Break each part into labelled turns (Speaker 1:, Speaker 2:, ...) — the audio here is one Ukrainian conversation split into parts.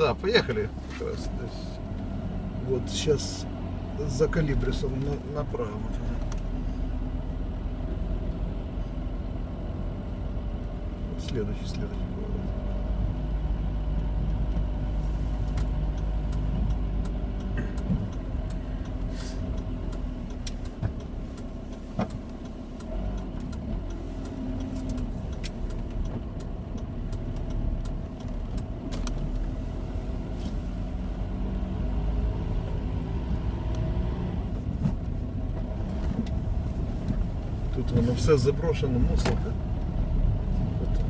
Speaker 1: Да, поехали. Вот сейчас за калибрисом на- направо. Следующий, следующий Тут воно все заброшено, мусорка. От.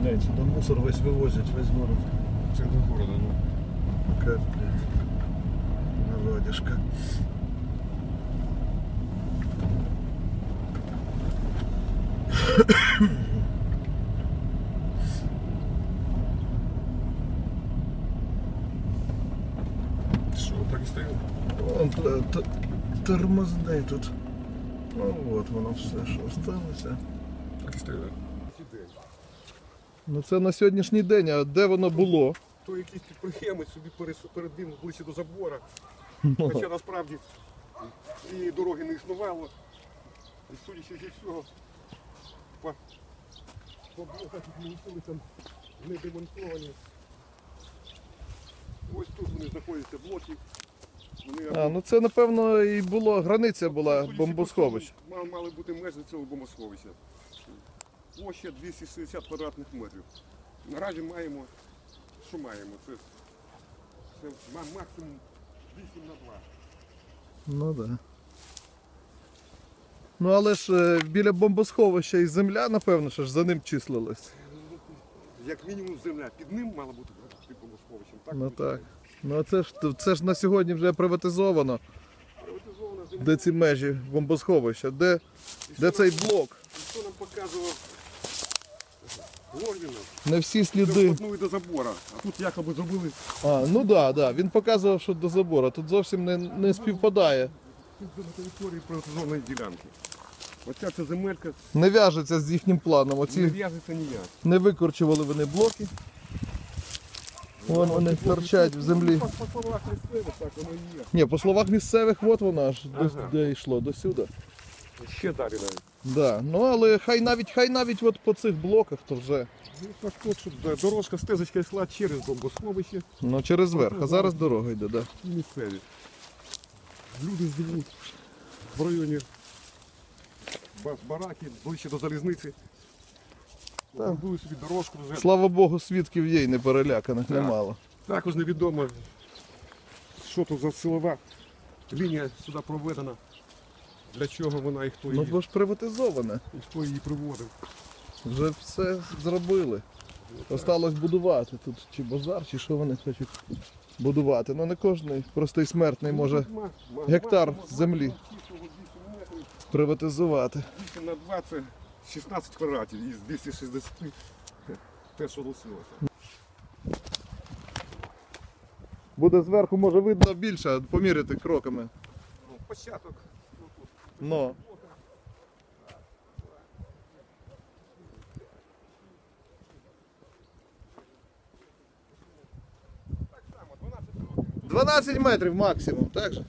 Speaker 1: Глянь, сюди мусор весь вивозять, весь город.
Speaker 2: Це до города, ну.
Speaker 1: Капец. Народишко.
Speaker 2: Що, так і стоїть?
Speaker 1: Вон т- т- тормозни тут. Ну от воно все, що
Speaker 2: стоїть.
Speaker 1: Ну це на сьогоднішній день, а де воно було?
Speaker 2: То якийсь підприємець собі передвинув ближче до забора.
Speaker 1: Ну.
Speaker 2: Хоча насправді і дороги не існувало. І судячи зі всього, по, по блоках які там не демонтовані. Ось тут вони знаходяться блоки. Вони
Speaker 1: А, ну це напевно і було, границя була
Speaker 2: Судячи
Speaker 1: бомбосховищ.
Speaker 2: по цьому, ма- Мали бути межі цього бомбосховища. Площа 260 квадратних метрів. Наразі маємо, що маємо? Це, це ма- максимум 8 на 2.
Speaker 1: Ну так. Да. Ну але ж е, біля бомбосховища і земля, напевно, що ж за ним числилась.
Speaker 2: Як мінімум земля під ним мала бути під бомбосховищем. Так,
Speaker 1: Ну так. Ну а це ж це ж на сьогодні вже приватизовано,
Speaker 2: Приватизована земля.
Speaker 1: де ці межі бомбосховища, де, де цей
Speaker 2: нам-
Speaker 1: блок.
Speaker 2: Що нам показував Гордінов?
Speaker 1: Не всі сліди.
Speaker 2: вплотную до забора. А тут якоби зробили
Speaker 1: А, ну так, да, да. він показував, що до забору. Тут зовсім не, не співпадає.
Speaker 2: на території приватизованої ділянки. Оця ця земелька
Speaker 1: Не в'яжеться з їхнім планом.
Speaker 2: не в'яжеться ніяк.
Speaker 1: не викорчували вони блоки. Вон вони торчать в землі.
Speaker 2: По, по словах місцевих, так воно і є.
Speaker 1: Ні, по словах місцевих, от воно аж до,
Speaker 2: Ага.
Speaker 1: де йшло, до сюди.
Speaker 2: Ще далі навіть.
Speaker 1: Да. Ну але хай навіть хай навіть от по цих блоках то вже
Speaker 2: Ну, так от, щоб да, дорожка стежечка йшла через бомбосховище
Speaker 1: ну, через верх, а зараз дорога йде, да.
Speaker 2: і місцеві. Люди живуть в районі ба- бараки, ближче до залізниці.
Speaker 1: Так.
Speaker 2: Собі дорожку вже.
Speaker 1: Слава Богу, свідків є і не переляканих
Speaker 2: Так.
Speaker 1: немало.
Speaker 2: Також невідомо, що тут за силова лінія сюди проведена. Для чого вона і хто
Speaker 1: Ну
Speaker 2: її,
Speaker 1: бо ж приватизоване.
Speaker 2: і хто її приводив.
Speaker 1: Вже все зробили. Осталось будувати тут чи базар, чи що вони хочуть будувати. Ну не кожен простий смертний може
Speaker 2: ма-
Speaker 1: гектар землі.
Speaker 2: ма- чистого 8 метрів,
Speaker 1: приватизувати.
Speaker 2: 8 на 2 це 16 квадратів із 260 те, що лишилося.
Speaker 1: Буде зверху, може видно більше, поміряти кроками.
Speaker 2: Ну, початок. ну.
Speaker 1: Ну.
Speaker 2: Так само, 12 років.
Speaker 1: 12 метрів максимум, так же?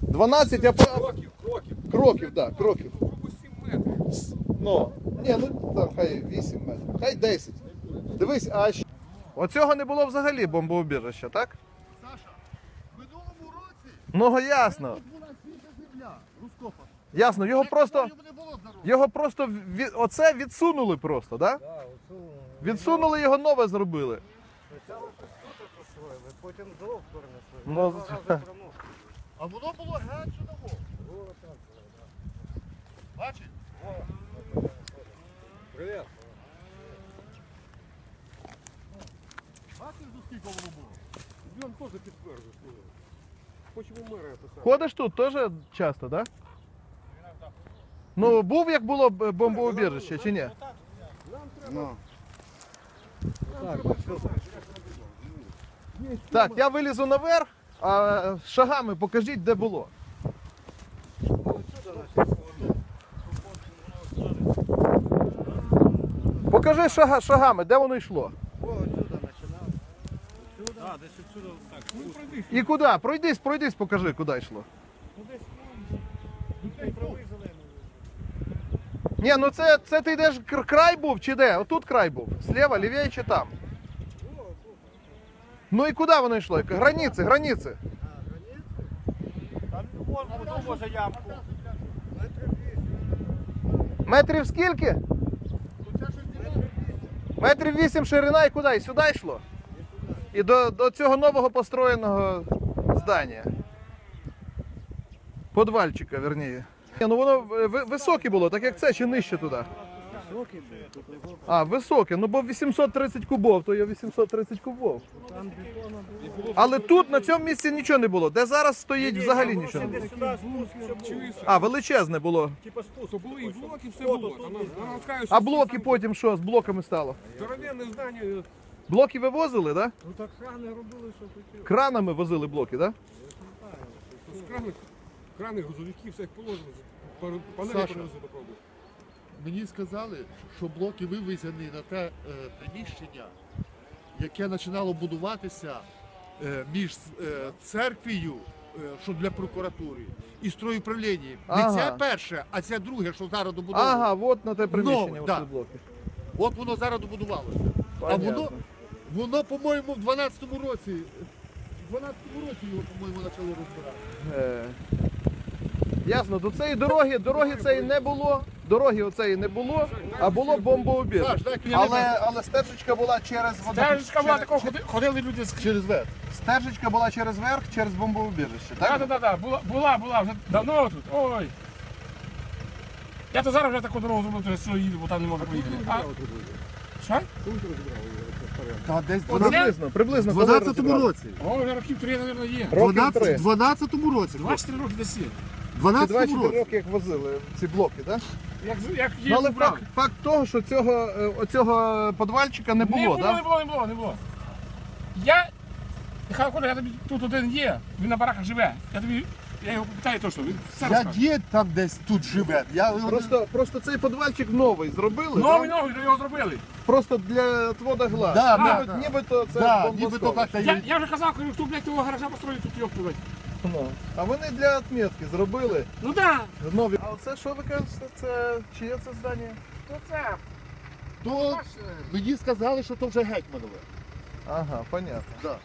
Speaker 1: 12, а по...
Speaker 2: Кроків, кроків.
Speaker 1: кроків, так, да, кроків.
Speaker 2: Грубо 7 метрів.
Speaker 1: Ну, ні, ну там хай 8 метрів, хай 10. Дивись, а що? Оцього не було взагалі бомбоубіжища, так?
Speaker 3: Саша, в минулому році
Speaker 1: Ну ясно.
Speaker 3: тут була свіжа земля, розкопана.
Speaker 1: Ясно, його просто.
Speaker 3: Його не було здорово.
Speaker 1: Його просто від, оце відсунули просто, так? Да? Відсунули його нове зробили.
Speaker 4: Потім дров перенесли.
Speaker 1: Ну,
Speaker 4: Два рази промов.
Speaker 3: А воно було геть чудово. Бачиш?
Speaker 4: Привіт.
Speaker 3: Бачиш, до скільки воно було?
Speaker 2: Він теж підтверджує. що Хочемо мера писати.
Speaker 1: Ходиш тут теж часто, так? Да? Ну, був як було б- бомбоубіжище чи ні?
Speaker 3: Ну.
Speaker 1: Так, я вилізу наверх, а шагами покажіть, де було. Покажи шага, шагами, де воно йшло.
Speaker 4: О, отсюда починав. Отсюда? Десь
Speaker 1: І куди? Пройдись, пройдись, покажи, куди йшло.
Speaker 4: Ну десь трави зелені.
Speaker 1: Ні, ну це, це ти йдеш кр- край був чи де? Отут край був. Слева, лівіє чи там? Ну і куди воно йшло? Границі, границі.
Speaker 4: Там може ямку.
Speaker 1: Метрів скільки? Метрів вісім ширина і куди? І сюди йшло? І до, до цього нового построєного здання. Подвальчика, верніше. Ну воно ви- ви- високе було, так як це, чи нижче туди?
Speaker 4: Високий був,
Speaker 1: А, високе, ну бо 830 кубов, то є 830 кубов.
Speaker 4: там бетона було.
Speaker 1: Але тут на цьому місці нічого не було. Де зараз стоїть, взагалі нічого не було.
Speaker 4: Сюди спуск.
Speaker 1: А, величезне було.
Speaker 4: Типа спуск.
Speaker 2: Були і блоки, все було. Там,
Speaker 4: десь
Speaker 2: нам
Speaker 4: там.
Speaker 2: розказують,
Speaker 1: А блоки потім що з блоками стало?
Speaker 2: Здоровенне здання.
Speaker 1: Блоки вивозили, так? Да?
Speaker 4: Ну так крани робили, що хотіли.
Speaker 1: Кранами возили блоки, так? Да?
Speaker 2: Крани, крани, грузовики, все як положено. Панелі
Speaker 3: Саша.
Speaker 2: перевезли попробуй.
Speaker 3: Мені сказали, що блоки вивезені на те е, приміщення, яке починало будуватися е, між е, церквою, що для прокуратури, і стройуправлінням. Не це перше, а це друге, що зараз добудовується.
Speaker 1: Ага, от на те приміщення
Speaker 3: Ну, да.
Speaker 1: блоки.
Speaker 3: От воно зараз добудувалося. А воно, воно, по-моєму, в 12-му році. В 12-му році його, по-моєму, почали розбирати.
Speaker 1: Е, Ясно, до цієї дороги, дороги цієї не було, дороги оцеї не було, а було
Speaker 3: ключ.
Speaker 1: Але, але стежечка була через воду.
Speaker 5: Стежечка була
Speaker 1: через-
Speaker 5: такого, ходи- ходили люди з
Speaker 3: Через верх.
Speaker 1: Стежечка була через верх, через бомбоубіжище,
Speaker 5: Так,
Speaker 1: так?
Speaker 5: так, так, так, була, була, була, вже давно тут. Ой. Я то зараз вже таку дорогу зроблю, то що їду, бо там не можу поїхати. А, що?
Speaker 3: Та десь в
Speaker 1: Приблизно, приблизно. коли
Speaker 3: 12-му
Speaker 1: розібрали?
Speaker 3: році.
Speaker 5: О, вже років три, мабуть, є.
Speaker 1: Років
Speaker 3: 12
Speaker 1: три.
Speaker 3: 12-му році.
Speaker 5: 24 роки десь є.
Speaker 3: В
Speaker 1: Чи
Speaker 3: 12-му
Speaker 1: 24
Speaker 3: році.
Speaker 1: роки як возили ці блоки, так?
Speaker 5: Як, як
Speaker 1: Ну, але
Speaker 5: брали.
Speaker 1: факт, факт того, що цього, е, оцього подвальчика не було,
Speaker 5: не було,
Speaker 1: так?
Speaker 5: не було, не було, не було. Я, Михайло Коля, я тобі тут один є, він на бараках живе. Я тобі, я його питаю точно, він все
Speaker 3: Я
Speaker 5: розкаже.
Speaker 3: дід там десь тут живе. Я його не-
Speaker 1: Просто, просто цей подвальчик новий зробили.
Speaker 5: Новий,
Speaker 1: да?
Speaker 5: новий, його зробили.
Speaker 1: Просто для отвода глаз.
Speaker 3: Да,
Speaker 1: ніби,
Speaker 3: да.
Speaker 1: нібито це
Speaker 3: Да,
Speaker 1: бомбосховище.
Speaker 3: нібито как-то
Speaker 5: Я,
Speaker 3: є.
Speaker 5: я вже казав, кажу, хто, блядь, того гаража построїть тут його плювати.
Speaker 1: Ну. А вони для отметки зробили
Speaker 5: Ну так,
Speaker 1: нові. А оце що ви кажете? Це чиє це здання?
Speaker 5: то це.
Speaker 3: То мені сказали, що то вже гетьманове.
Speaker 1: Ага, понятно.
Speaker 3: Да.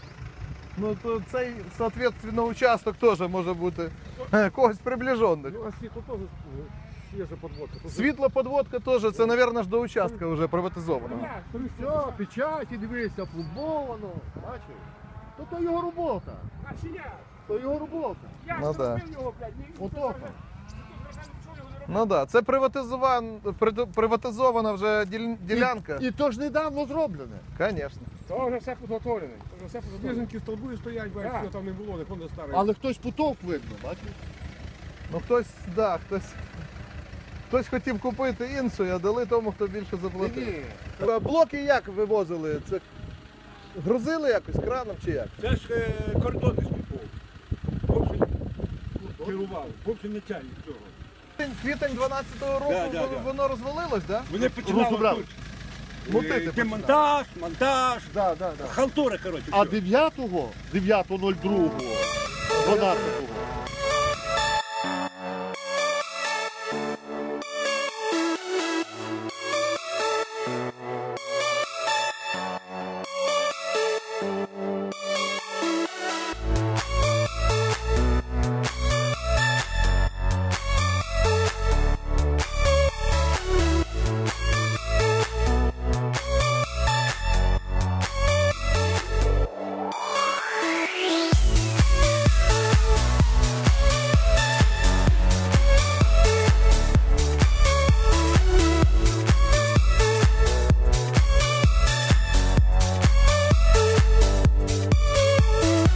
Speaker 1: Ну то цей, соответственно, участок теж може бути е, когось приближених.
Speaker 2: Ну, а світло теж свіжа подводка. Тут
Speaker 1: Світла подводка теж, це, мабуть, ж до участка вже приватизованого.
Speaker 3: Все, печаті, дивися, пломбовано. Бачив? То то його робота.
Speaker 5: А чи я?
Speaker 3: То його робота.
Speaker 5: Я
Speaker 1: Ну
Speaker 5: ж
Speaker 1: да.
Speaker 5: його, блядь. ні-
Speaker 3: Ото
Speaker 5: ніхто
Speaker 3: там.
Speaker 5: ж нічого його не робив.
Speaker 1: Ну так, да. це приватизован, при- приватизована вже діл- ділянка.
Speaker 3: І, і то ж недавно зроблене.
Speaker 1: Звісно.
Speaker 5: То вже все підготовлене. То вже все підготовлене.
Speaker 2: Стоять, бачиш,
Speaker 5: Так.
Speaker 2: що там не було, не помню старий.
Speaker 3: Але хтось потовк видно, бачиш?
Speaker 1: Ну хтось, да, хтось. Хтось хотів купити іншу, а дали тому, хто більше заплатив.
Speaker 3: Ні.
Speaker 1: А Блоки як вивозили? Це грузили якось краном чи як?
Speaker 6: Це ж е, кордон із піпов. Вовсі керував, вовсі начальник цього.
Speaker 1: Квітень- Квітень 12-го року
Speaker 6: Да, да,
Speaker 1: воно-
Speaker 6: да.
Speaker 1: воно розвалилось, так?
Speaker 6: Вони починали
Speaker 3: Розібрали.
Speaker 6: тут.
Speaker 1: Мутити
Speaker 6: е,
Speaker 1: починали.
Speaker 6: Демонтаж, монтаж,
Speaker 1: Да, да, да.
Speaker 6: халтура, коротше.
Speaker 3: А
Speaker 6: все.
Speaker 3: 9-го, 9.02, 12